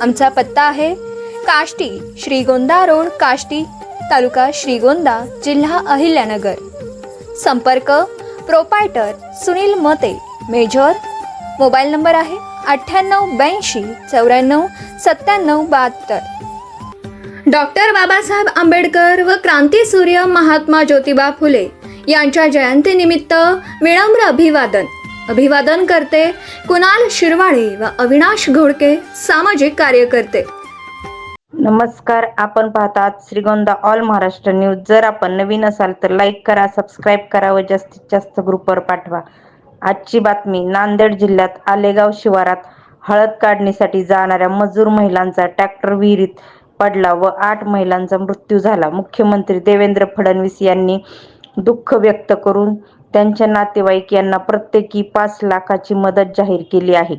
आमचा पत्ता आहे काष्टी श्रीगोंदा रोड काष्टी तालुका श्रीगोंदा जिल्हा अहिल्यानगर. संपर्क प्रोपायटर सुनील मते मेजर. मोबाईल नंबर आहे अठ्ठ्याण्णव ब्याऐंशी चौऱ्याण्णव सत्त्याण्णव बहात्तर. डॉक्टर बाबासाहेब आंबेडकर व क्रांतीसूर्य महात्मा ज्योतिबा फुले यांच्या जयंतीनिमित्त विनम्र अभिवादन. अभिवादन करते कुणाल शिरवाळे व अविनाश घोडके सामाजिक कार्यकर्ते. नमस्कार आपण पाहतात श्रीगोंदा ऑल महाराष्ट्र न्यूज. जर आपण नवीन असाल तर लाईक करा सबस्क्राईब करा व जास्तीत जास्त ग्रुपवर पाठवा. आजची बातमी नांदेड जिल्ह्यात आलेगाव शिवारात हळद काढणीसाठी जाणाऱ्या मजूर महिलांचा ट्रॅक्टर विहिरीत पडला व आठ महिलांचा मृत्यू झाला. मुख्यमंत्री देवेंद्र फडणवीस यांनी दुःख व्यक्त करून त्यांच्या नातेवाईक यांना प्रत्येकी पाच लाखाची मदत जाहीर केली आहे.